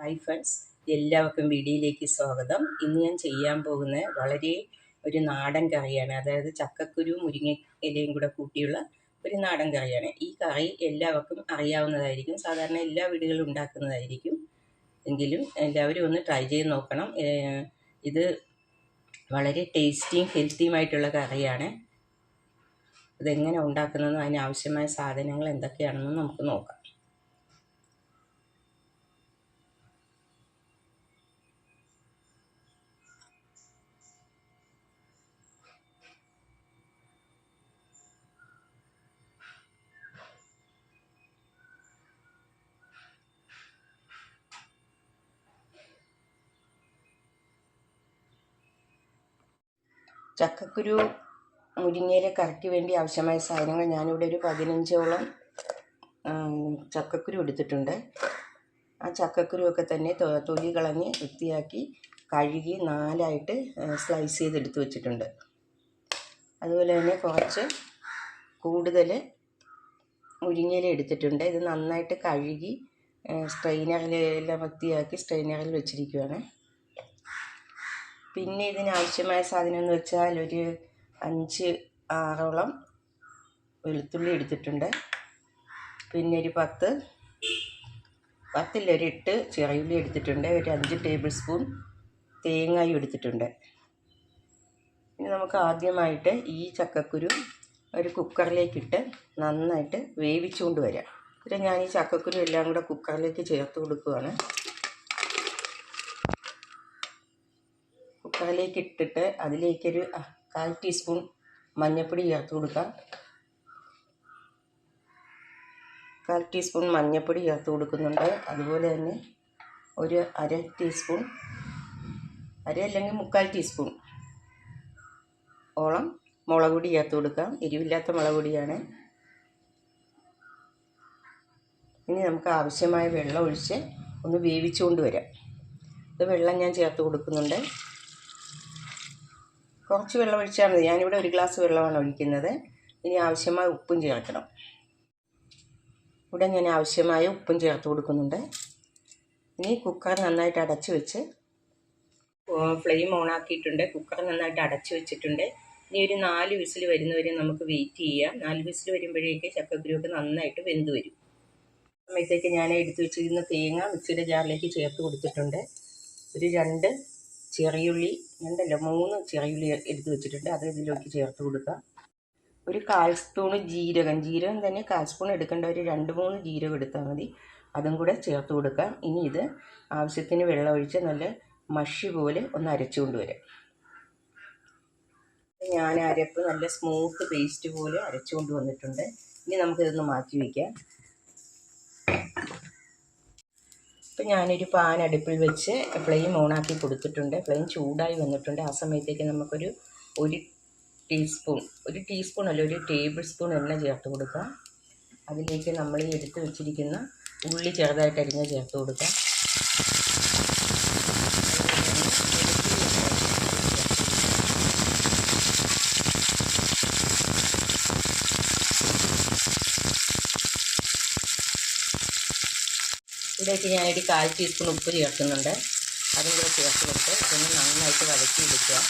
Hi friends എല്ലാവർക്കും വീഡിയോയിലേക്ക് സ്വാഗതം. ഇന്ന് ഞാൻ ചെയ്യാൻ പോകുന്ന വളരെ ഒരു നാടൻ കറിയാണ്. അതായത് ചക്കക്കുരു മുരിങ്ങ ഇലയും കൂടെ കൂട്ടിയുള്ള ഒരു നാടൻ കറിയാണ്. ഈ കറി എല്ലാവർക്കും അറിയാവുന്നതായിരിക്കും. സാധാരണ എല്ലാ വീടുകളിലും ഉണ്ടാക്കുന്നതായിരിക്കും. എങ്കിലും എല്ലാവരും ഒന്ന് ട്രൈ ചെയ്ത് നോക്കണം. ഇത് വളരെ ടേസ്റ്റിയും ഹെൽത്തിയുമായിട്ടുള്ള കറിയാണ്. ഇതെങ്ങനെ ഉണ്ടാക്കുന്നതെന്നും അതിനാവശ്യമായ സാധനങ്ങൾ എന്തൊക്കെയാണെന്നും നമുക്ക് നോക്കാം. ചക്കക്കുരു മുരിങ്ങയില കറിക്ക് വേണ്ടി ആവശ്യമായ സാധനങ്ങൾ ഞാനിവിടെ ഒരു പതിനഞ്ചോളം ചക്കക്കുരു എടുത്തിട്ടുണ്ട്. ആ ചക്കക്കുരുവൊക്കെ തന്നെ തൊലി കളഞ്ഞ് വൃത്തിയാക്കി കഴുകി നാലായിട്ട് സ്ലൈസ് ചെയ്തെടുത്ത് വച്ചിട്ടുണ്ട്. അതുപോലെ തന്നെ കുറച്ച് കൂടുതൽ മുരിങ്ങയില എടുത്തിട്ടുണ്ട്. ഇത് നന്നായിട്ട് കഴുകി സ്ട്രെയിനറിലെല്ലാം വൃത്തിയാക്കി സ്ട്രെയിനറിൽ വെച്ചിരിക്കുകയാണ് പിന്നെ ഇതിനാവശ്യമായ സാധനം എന്ന് വെച്ചാൽ ഒരു അഞ്ച് ആറോളം വെളുത്തുള്ളി എടുത്തിട്ടുണ്ട്. പിന്നെ ഒരു പത്ത് പത്തില്ല ഒരു എട്ട് ചെറിയുള്ളി എടുത്തിട്ടുണ്ട്. ഒരു അഞ്ച് ടേബിൾ സ്പൂൺ തേങ്ങായും എടുത്തിട്ടുണ്ട്. ഇനി നമുക്ക് ആദ്യമായിട്ട് ഈ ചക്കക്കുരു ഒരു കുക്കറിലേക്കിട്ട് നന്നായിട്ട് വേവിച്ചുകൊണ്ട് വരാം. പിന്നെ ഞാൻ ഈ ചക്കക്കുരു എല്ലാം കൂടെ കുക്കറിലേക്ക് ചേർത്ത് കൊടുക്കുകയാണ് കുക്കറിലേക്ക് ഇട്ടിട്ട് അതിലേക്കൊരു കാൽ ടീസ്പൂൺ മഞ്ഞൾപ്പൊടി ചേർത്ത് കൊടുക്കാം. കാൽ ടീസ്പൂൺ മഞ്ഞൾപ്പൊടി ചേർത്ത് കൊടുക്കുന്നുണ്ട്. അതുപോലെ തന്നെ ഒരു അര ടീസ്പൂൺ അര അല്ലെങ്കിൽ മുക്കാൽ ടീസ്പൂൺ ഓളം മുളക് പൊടി ചേർത്ത് കൊടുക്കാം. എരിവില്ലാത്ത മുളക് പൊടിയാണ്. ഇനി നമുക്ക് ആവശ്യമായ വെള്ളം ഒഴിച്ച് ഒന്ന് വേവിച്ചുകൊണ്ട് വരാം. ഇത് വെള്ളം ഞാൻ ചേർത്ത് കൊടുക്കുന്നുണ്ട്. കുറച്ച് വെള്ളം ഒഴിച്ചാൽ മതി. ഞാനിവിടെ ഒരു ഗ്ലാസ് വെള്ളമാണ് ഒഴിക്കുന്നത്. ഇനി ആവശ്യമായ ഉപ്പും ചേർക്കണം. ഇവിടെ ഞാൻ ആവശ്യമായ ഉപ്പും ചേർത്ത് കൊടുക്കുന്നുണ്ട്. ഇനി കുക്കർ നന്നായിട്ട് അടച്ച് വെച്ച് ഫ്ലെയിം ഓൺ ആക്കിയിട്ടുണ്ട്. കുക്കർ നന്നായിട്ട് അടച്ച് വെച്ചിട്ടുണ്ട്. ഇനി ഒരു നാല് വിസിൽ വരുന്നവരെ നമുക്ക് വെയിറ്റ് ചെയ്യാം. നാല് വിസിൽ വരുമ്പോഴേക്ക് ചക്കക്കുരുവൊക്കെ നന്നായിട്ട് വെന്ത് വരും. സമയത്തേക്ക് ഞാൻ എടുത്തു വെച്ചിരുന്ന തേങ്ങ മിക്സിയുടെ ജാറിലേക്ക് ചേർത്ത് കൊടുത്തിട്ടുണ്ട്. ഒരു രണ്ട് ചെറിയുള്ളി ഉണ്ടല്ലോ മൂന്ന് ചെറിയുള്ളി എടുത്ത് വെച്ചിട്ടുണ്ട്. അത് ഇതിലേക്ക് ചേർത്ത് കൊടുക്കുക ഒരു കാൽ സ്പൂൺ ജീരകം. ജീരകം തന്നെ കാൽ സ്പൂൺ എടുക്കേണ്ട ഒരു രണ്ട് മൂന്ന് ജീരകം എടുത്താൽ മതി. അതും കൂടെ ചേർത്ത് കൊടുക്കാം. ഇനി ഇത് ആവശ്യത്തിന് വെള്ളം ഒഴിച്ച് നല്ല മഷി പോലെ ഒന്ന് അരച്ചുകൊണ്ട് വരാം ഞാൻ അരപ്പ് നല്ല സ്മൂത്ത് പേസ്റ്റ് പോലെ അരച്ചുകൊണ്ട് വന്നിട്ടുണ്ട് ഇനി നമുക്കിതൊന്ന് മാറ്റി വയ്ക്കാം. ഇപ്പം ഞാനൊരു പാൻ അടുപ്പിൽ വെച്ച് ഫ്ലെയിം ഓണാക്കി കൊടുത്തിട്ടുണ്ട്. ഫ്ലെയിം ചൂടായി വന്നിട്ടുണ്ട്. ആ സമയത്തേക്ക് നമുക്കൊരു ഒരു ടീസ്പൂൺ ഒരു ടീസ്പൂൺ അല്ല ഒരു ടേബിൾ സ്പൂൺ എണ്ണ ചേർത്ത് കൊടുക്കാം. അതിലേക്ക് നമ്മൾ എടുത്ത് വെച്ചിരിക്കുന്ന ഉള്ളി ചെറുതായിട്ട് അരിഞ്ഞ് ചേർത്ത് കൊടുക്കാം. ഇതിലേക്ക് ഞാനൊരു കാൽ ടീസ്പൂൺ ഉപ്പ് ചേർക്കുന്നുണ്ട്. അതും കൂടെ ചേർത്ത് കൊടുത്ത് ഇതൊന്ന് നന്നായിട്ട് വഴറ്റിയെടുക്കുക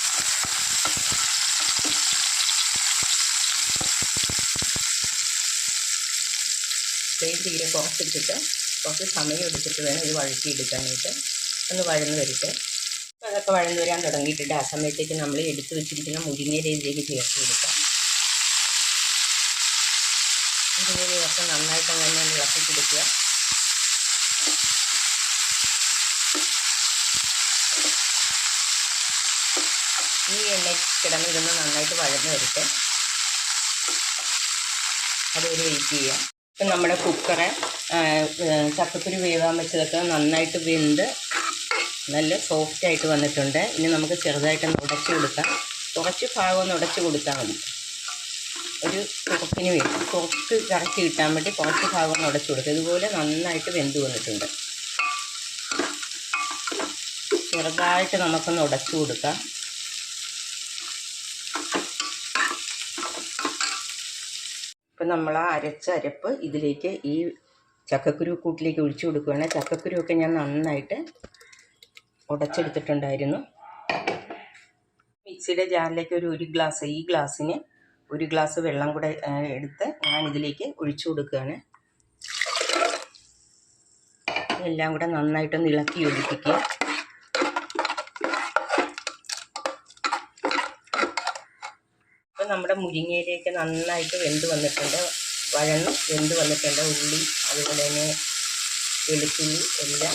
ഫ്ലെയിം തീരെ കുറച്ചിട്ടിട്ട് കുറച്ച് സമയം എടുത്തിട്ട് വേണം ഇത് വഴറ്റിയെടുക്കാനായിട്ട്. ഒന്ന് വഴന്ന് വരട്ടെ. അപ്പോൾ അതൊക്കെ വഴന്ന് വരാൻ തുടങ്ങിയിട്ടുണ്ട്. ആ സമയത്തേക്ക് നമ്മൾ എടുത്ത് വെച്ചിരിക്കുന്ന മുരിങ്ങയിലേക്ക് ചേർത്ത് കൊടുക്കാം. മുരിങ്ങയിലൊക്കെ നന്നായിട്ട് അങ്ങനെ ഇളക്കി ഇളക്കിയെടുക്കുക എണ്ണ കിടന്ന് ഇതൊന്ന് നന്നായിട്ട് വഴന്ന് വരട്ടെ. അതൊരു വെയിറ്റ് ചെയ്യാം. ഇപ്പം നമ്മുടെ കുക്കറ് ചക്കക്കുരു വേവാൻ വെച്ചതൊക്കെ നന്നായിട്ട് വെന്ത് നല്ല സോഫ്റ്റ് ആയിട്ട് വന്നിട്ടുണ്ട്. ഇനി നമുക്ക് ചെറുതായിട്ടൊന്ന് ഉടച്ചു കൊടുക്കാം. കുറച്ച് ഭാഗം ഒന്ന് ഉടച്ചു കൊടുത്താൽ മതി. ഒരു കുറക്കിന് വേണ്ടി. കുറുക്ക് കറക്കി കിട്ടാൻ വേണ്ടി കുറച്ച് ഭാഗം ഒന്ന് ഉടച്ചു കൊടുക്കുക ഇതുപോലെ നന്നായിട്ട് വെന്ത് വന്നിട്ടുണ്ട്. ചെറുതായിട്ട് നമുക്കൊന്ന് ഉടച്ചു കൊടുക്കാം. നമ്മൾ ആ അരച്ച അരപ്പ് ഇതിലേക്ക് ഈ ചക്കക്കുരു കൂട്ടിലേക്ക് ഒഴിച്ചു കൊടുക്കുകയാണ്. ചക്കക്കുരുവൊക്കെ ഞാൻ നന്നായിട്ട് ഉടച്ചെടുത്തിട്ടുണ്ടായിരുന്നു. മിക്സിയുടെ ജാറിലേക്ക് ഒരു ഒരു ഗ്ലാസ് ഈ ഗ്ലാസ്സിന് ഒരു ഗ്ലാസ് വെള്ളം കൂടെ എടുത്ത് ഞാൻ ഇതിലേക്ക് ഒഴിച്ചു കൊടുക്കുകയാണ്. എല്ലാം കൂടെ നന്നായിട്ടൊന്ന് ഇളക്കി യോജിപ്പിക്കുക. നമ്മുടെ മുരിങ്ങയിലേക്ക് നന്നായിട്ട് വെന്ത് വന്നിട്ടുണ്ട്. വഴന്ന് വെന്ത് വന്നിട്ടുണ്ട്. ഉള്ളി അതുപോലെ തന്നെ വെളുത്തുള്ളി എല്ലാം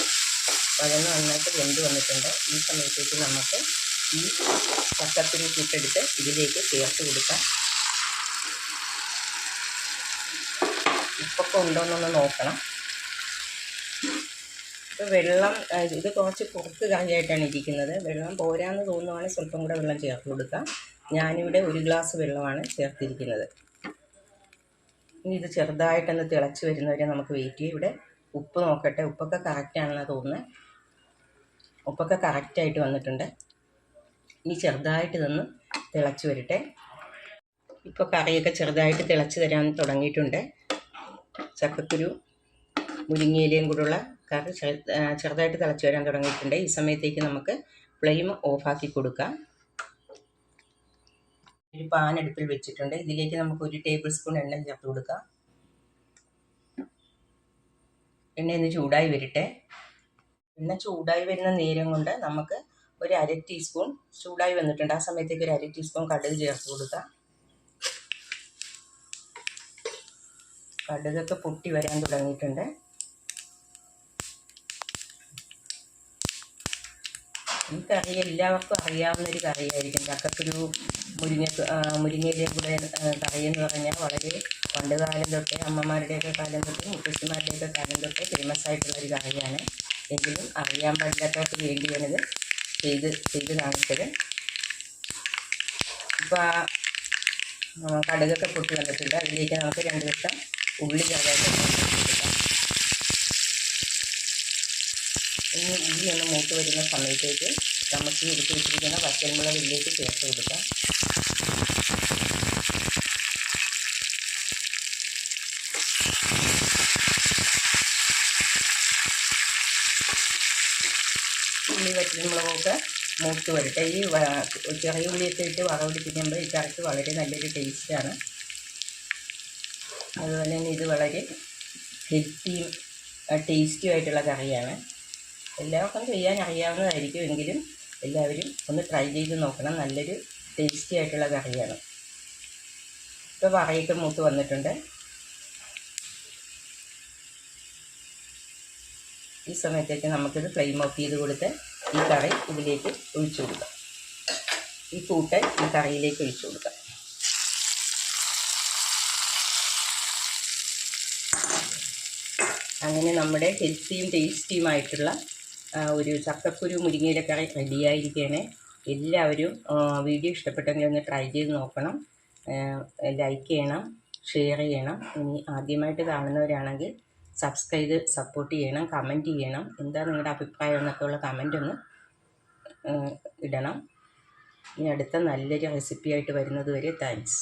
വഴന്ന് നന്നായിട്ട് വെന്ത് വന്നിട്ടുണ്ട്. ഈ സമയത്തേക്ക് നമുക്ക് ഈ ചക്കക്കുരു കൂട്ടെടുത്ത് ഇതിലേക്ക് ചേർത്ത് കൊടുക്കാം. ഉപ്പൊക്കെ ഉണ്ടോയെന്നൊന്ന് നോക്കണം. ഇപ്പോൾ വെള്ളം ഇത് കുറച്ച് പുറത്ത് കാഞ്ഞായിട്ടാണ് ഇരിക്കുന്നത്. വെള്ളം പോരാന്ന് തോന്നുവാണെങ്കിൽ സ്വല്പം കൂടെ വെള്ളം ചേർത്ത് കൊടുക്കാം. ഞാനിവിടെ ഒരു ഗ്ലാസ് വെള്ളമാണ് ചേർത്തിരിക്കുന്നത്. ഇനി ഇത് ചെറുതായിട്ടൊന്ന് തിളച്ച് വരുന്നവരെ നമുക്ക് വെയിറ്റ് ചെയ്യും. ഇവിടെ ഉപ്പ് നോക്കട്ടെ. ഉപ്പൊക്കെ കറക്റ്റാണെന്ന് തോന്നുന്നത് ഉപ്പൊക്കെ കറക്റ്റായിട്ട് വന്നിട്ടുണ്ട്. ഇനി ചെറുതായിട്ട് ഇതൊന്ന് തിളച്ച് വരട്ടെ. ഇപ്പോൾ കറിയൊക്കെ ചെറുതായിട്ട് തിളച്ച് തരാൻ തുടങ്ങിയിട്ടുണ്ട്. ചക്കക്കുരു മുരിങ്ങയിലയും കൂടെയുള്ള കറി ചെറുതായിട്ട് തിളച്ച് വരാൻ തുടങ്ങിയിട്ടുണ്ട്. ഈ സമയത്തേക്ക് നമുക്ക് ഫ്ലെയിം ഓഫാക്കി കൊടുക്കാം. ഒരു പാൻ അടുപ്പിൽ വെച്ചിട്ടുണ്ട്. ഇതിലേക്ക് നമുക്ക് ഒരു ടേബിൾ സ്പൂൺ എണ്ണ ചേർത്ത് കൊടുക്കാം. എണ്ണ ചൂടായി വരട്ടെ. എണ്ണ ചൂടായി വരുന്ന നേരം കൊണ്ട് നമുക്ക് ഒരു അര ടീസ്പൂൺ ചൂടായി വന്നിട്ടുണ്ട്. ആ സമയത്തേക്ക് ഒരു അര ടീസ്പൂൺ കടുക് ചേർത്ത് കൊടുക്കാം. കടുകൊക്കെ പൊട്ടി വരാൻ തുടങ്ങിയിട്ടുണ്ട്. ഈ കറി എല്ലാവർക്കും അറിയാവുന്ന ഒരു കറിയായിരിക്കും. ചക്കക്കുരു മുരിങ്ങ മുരിങ്ങയിലെ കൂടെ കറി എന്ന് പറഞ്ഞാൽ വളരെ പണ്ട് കാലം തൊട്ടേ അമ്മമാരുടെയൊക്കെ കാലം തൊട്ടേ മുത്തശ്ശിമാരുടെയൊക്കെ കാലം തൊട്ടേ ഫേമസ് ആയിട്ടുള്ള ഒരു കറിയാണ്. എങ്കിലും അറിയാൻ പാടില്ലാത്തവർക്ക് വേണ്ടിയാണിത് ചെയ്ത് ചെയ്ത് കാണിച്ചത്. ഇപ്പോൾ ആ, കടുകൊക്കെ പൊട്ടി വന്നിട്ടുണ്ട്. അതിലേക്ക് നമുക്ക് രണ്ട് ദിവസം ഉള്ളി ചെറുതായിട്ട് ഇനി ഉള്ളി ഒന്ന് മൂത്ത് വരുന്ന സമയത്തേക്ക് നമുക്ക് എടുത്തു വെച്ചിരിക്കുന്ന പച്ചമുളക് ഇതിലേക്ക് ചേർത്ത് കൊടുക്കാം. ഉള്ളി പച്ചമുളകൊക്കെ മൂത്ത് വരട്ടെ. ഈ ചെറിയ ഉള്ളിയൊക്കെ ഇട്ട് വറവടിപ്പിക്കുമ്പോൾ ഈ കറിക്ക് വളരെ നല്ലൊരു ടേസ്റ്റാണ്. അതുപോലെ തന്നെ ഇത് വളരെ ഹെൽത്തിയും ടേസ്റ്റിയും ആയിട്ടുള്ള കറിയാണ്. എല്ലാവർക്കും ചെയ്യാൻ അറിയാവുന്നതായിരിക്കും എങ്കിലും എല്ലാവരും ഒന്ന് ട്രൈ ചെയ്ത് നോക്കണം. നല്ലൊരു ടേസ്റ്റി ആയിട്ടുള്ള കറിയാണ്. ഇപ്പോൾ വറയിട്ട് മൂത്ത് വന്നിട്ടുണ്ട്. ഈ സമയത്തേക്ക് നമുക്കിത് ഫ്ലെയിം ഓഫ് ചെയ്ത് കൊടുത്ത് ഈ കറി ഇതിലേക്ക് ഒഴിച്ചു കൊടുക്കാം. ഈ കൂട്ട് ഈ കറിയിലേക്ക് ഒഴിച്ചു കൊടുക്കാം. അങ്ങനെ നമ്മുടെ ഹെൽത്തിയും ടേസ്റ്റിയുമായിട്ടുള്ള ഒരു ചക്കക്കുരു മുരിങ്ങയിലൊക്കെ കറി റെഡിയായിരിക്കുകയാണ് എല്ലാവരും വീഡിയോ ഇഷ്ടപ്പെട്ടെങ്കിൽ ഒന്ന് ട്രൈ ചെയ്ത് നോക്കണം. ലൈക്ക് ചെയ്യണം ഷെയർ ചെയ്യണം. ഇനി ആദ്യമായിട്ട് കാണുന്നവരാണെങ്കിൽ സബ്സ്ക്രൈബ് സപ്പോർട്ട് ചെയ്യണം കമന്റ് ചെയ്യണം. എന്താ നിങ്ങളുടെ അഭിപ്രായം എന്നൊക്കെ ഉള്ള കമന്റ് ഒന്ന് ഇടണം. ഇനി അടുത്ത നല്ലൊരു റെസിപ്പി ആയിട്ട് വരുന്നത് വരെ താങ്ക്സ്